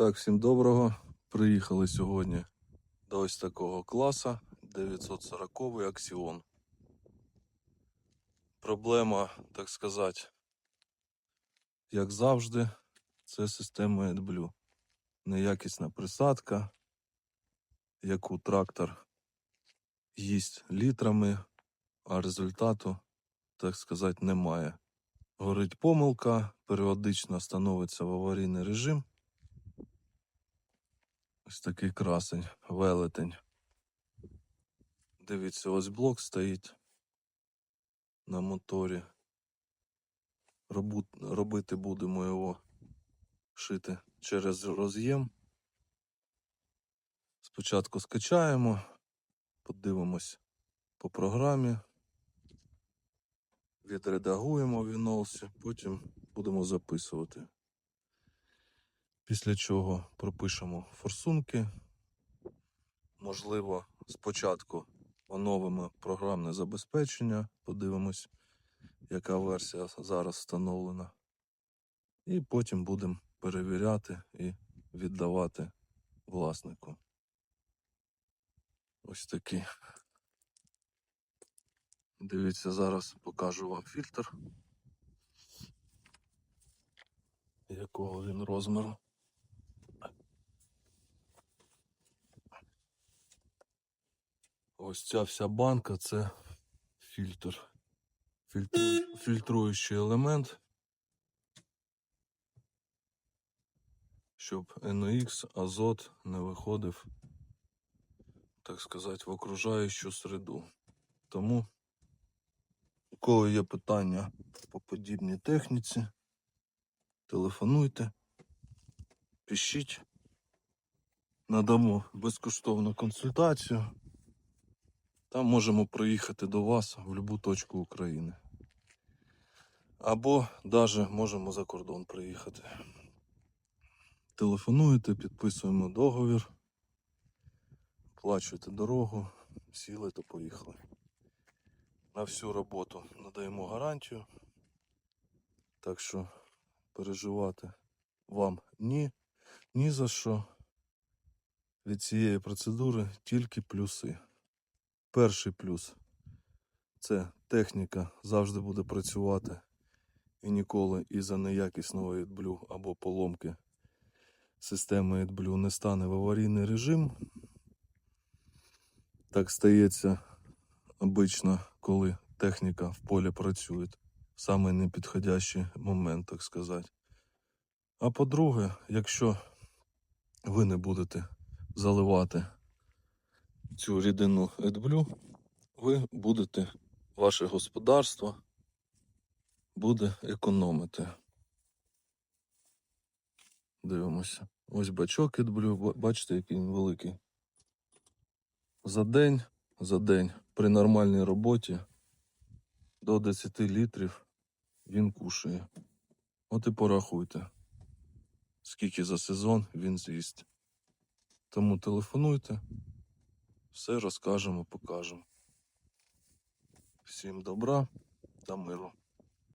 Так, всім доброго. Приїхали сьогодні до ось такого класа 940 Аксіон. Проблема, так сказати, як завжди, це система AdBlue. Неякісна присадка, яку трактор їсть літрами, а результату, так сказати, немає. Горить помилка, періодично становиться в аварійний режим. Ось такий красень, велетень. Дивіться, ось блок стоїть на моторі. Робу- Робити будемо його шити через роз'єм. Спочатку скачаємо, подивимось по програмі, відредагуємо в Вінолсі, потім будемо записувати. Після чого пропишемо форсунки. Можливо, спочатку оновимо програмне забезпечення, подивимось, яка версія зараз встановлена. І потім будемо перевіряти і віддавати власнику. Ось такий. Дивіться, зараз покажу вам фільтр. Якого він розміру. Ось ця вся банка це фільтр. Фільтру... Фільтруючий елемент. Щоб NOx, азот не виходив, так сказати, в окружаючу середу. Тому, у кого є питання по подібній техніці, телефонуйте, пишіть, надамо безкоштовну консультацію. Там можемо приїхати до вас в будь-яку точку України. Або навіть можемо за кордон приїхати. Телефонуєте, підписуємо договір, оплачуєте дорогу, сіли та поїхали. На всю роботу надаємо гарантію. Так що переживати вам ні, ні за що. Від цієї процедури тільки плюси. Перший плюс це техніка завжди буде працювати і ніколи із-за неякісного AdBlue або поломки системи AdBlue не стане в аварійний режим. Так стається обично, коли техніка в полі працює в самий непідходящий момент, так сказати. А по-друге, якщо ви не будете заливати цю рідину AdBlue, ви будете, ваше господарство буде економити. Дивимося. Ось бачок AdBlue, бачите, який він великий. За день, за день при нормальній роботі до 10 літрів він кушає. От і порахуйте, скільки за сезон він з'їсть. Тому телефонуйте, все розкажемо, покажемо. Всім добра та миру.